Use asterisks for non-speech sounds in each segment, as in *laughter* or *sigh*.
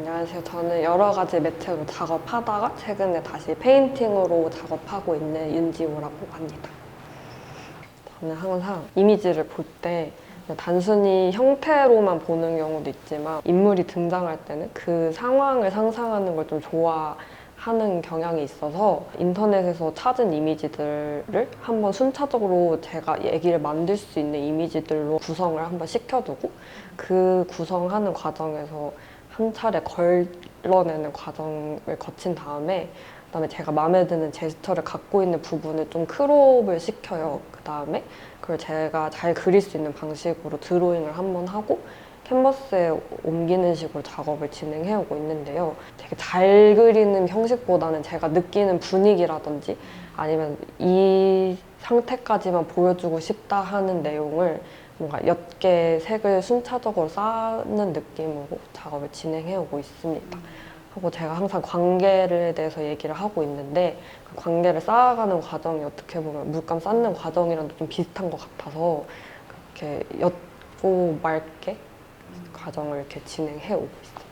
안녕하세요. 저는 여러 가지 매체로 작업하다가 최근에 다시 페인팅으로 작업하고 있는 윤지호라고 합니다. 저는 항상 이미지를 볼 때 단순히 형태로만 보는 경우도 있지만 인물이 등장할 때는 그 상황을 상상하는 걸 좀 좋아하는 경향이 있어서 인터넷에서 찾은 이미지들을 한번 순차적으로 제가 얘기를 만들 수 있는 이미지들로 구성을 한번 시켜두고 그 구성하는 과정에서 한 차례 걸러내는 과정을 거친 다음에 그다음에 제가 마음에 드는 제스처를 갖고 있는 부분을 좀 크롭을 시켜요. 그다음에 그걸 제가 잘 그릴 수 있는 방식으로 드로잉을 한번 하고 캔버스에 옮기는 식으로 작업을 진행해 오고 있는데요. 되게 잘 그리는 형식보다는 제가 느끼는 분위기라든지 아니면 이 상태까지만 보여주고 싶다 하는 내용을 뭔가 몇 개의 색을 순차적으로 쌓는 느낌으로 작업을 진행해 오고 있습니다. 하고 제가 항상 관계에 대해서 얘기를 하고 있는데 그 관계를 쌓아가는 과정이 어떻게 보면 물감 쌓는 과정이랑도 좀 비슷한 것 같아서 그렇게 옅고 맑게 과정을 이렇게 진행해 오고 있어요.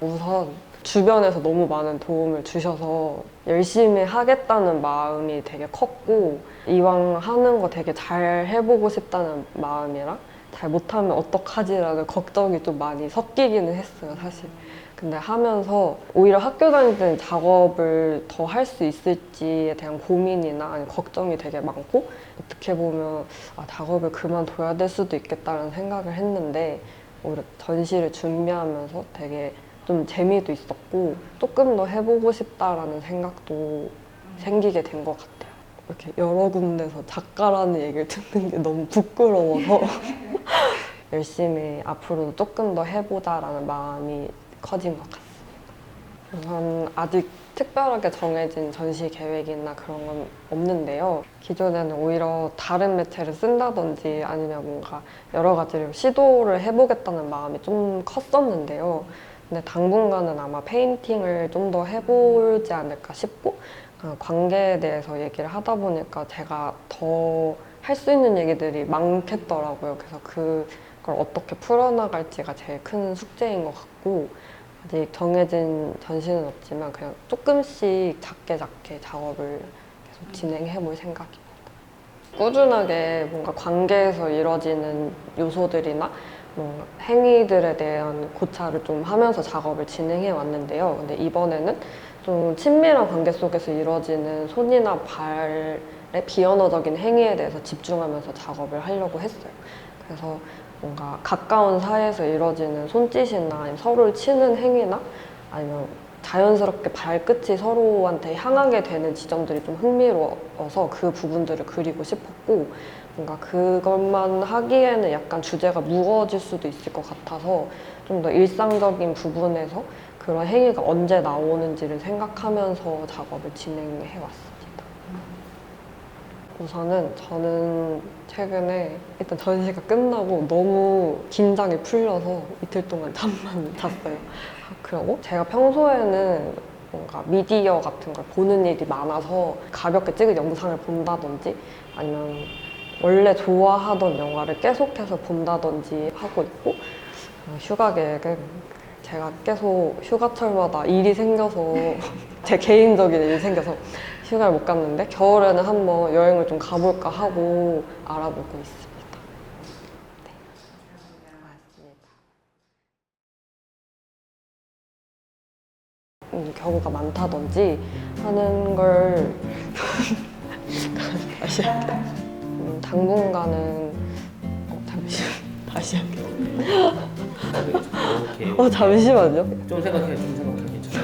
우선 주변에서 너무 많은 도움을 주셔서 열심히 하겠다는 마음이 되게 컸고 이왕 하는 거 되게 잘 해보고 싶다는 마음이랑 잘 못하면 어떡하지라는 걱정이 좀 많이 섞이기는 했어요 사실 근데 하면서 오히려 학교 다닐 때는 작업을 더 할 수 있을지에 대한 고민이나 아니면 걱정이 되게 많고 어떻게 보면 아, 작업을 그만둬야 될 수도 있겠다는 생각을 했는데 오히려 전시를 준비하면서 되게 좀 재미도 있었고 조금 더 해보고 싶다라는 생각도 생기게 된 것 같아요. 이렇게 여러 군데서 작가라는 얘기를 듣는 게 너무 부끄러워서 *laughs* 열심히 앞으로도 조금 더 해보자라는 마음이 커진 것 같습니다. 우선 아직 특별하게 정해진 전시 계획이나 그런 건 없는데요. 기존에는 오히려 다른 매체를 쓴다든지 아니면 뭔가 여러 가지를 시도를 해보겠다는 마음이 좀 컸었는데요. 근데 당분간은 아마 페인팅을 좀 더 해보지 않을까 싶고 어, 관계에 대해서 얘기를 하다 보니까 제가 더 할 수 있는 얘기들이 많겠더라고요. 그래서 그 걸 어떻게 풀어나갈지가 제일 큰 숙제인 것 같고 아직 정해진 전시는 없지만 그냥 조금씩 작게 작게 작업을 계속 진행해 볼 생각입니다. 꾸준하게 뭔가 관계에서 이뤄지는 요소들이나 뭔가 행위들에 대한 고찰을 좀 하면서 작업을 진행해 왔는데요. 근데 이번에는 좀 친밀한 관계 속에서 이루어지는 손이나 발의 비언어적인 행위에 대해서 집중하면서 작업을 하려고 했어요. 그래서 뭔가 가까운 사이에서 이루어지는 손짓이나 서로를 치는 행위나 아니면 자연스럽게 발끝이 서로한테 향하게 되는 지점들이 좀 흥미로워서 그 부분들을 그리고 싶었고 뭔가 그것만 하기에는 약간 주제가 무거워질 수도 있을 것 같아서 좀 더 일상적인 부분에서 그런 행위가 언제 나오는지를 생각하면서 작업을 진행해 왔습니다. 우선은 저는 최근에 일단 전시가 끝나고 너무 긴장이 풀려서 이틀 동안 잠만 *laughs* 잤어요. 그리고 제가 평소에는 뭔가 미디어 같은 걸 보는 일이 많아서 가볍게 찍은 영상을 본다든지 아니면 원래 좋아하던 영화를 계속해서 본다든지 하고 있고 어, 휴가 계획은 제가 계속 휴가철마다 일이 생겨서 *laughs* 제 개인적인 일이 생겨서 휴가를 못 갔는데 겨울에는 한번 여행을 좀 가볼까 하고 알아보고 있습니다. 네. 음, 경우가 많다든지 하는 걸 *laughs* 다시 할게요. 음, 당분간은 어, 잠시 *laughs* 다시 할게 요. 이렇게 어 잠시만요. 좀 생각해 좀 생각해 괜찮아.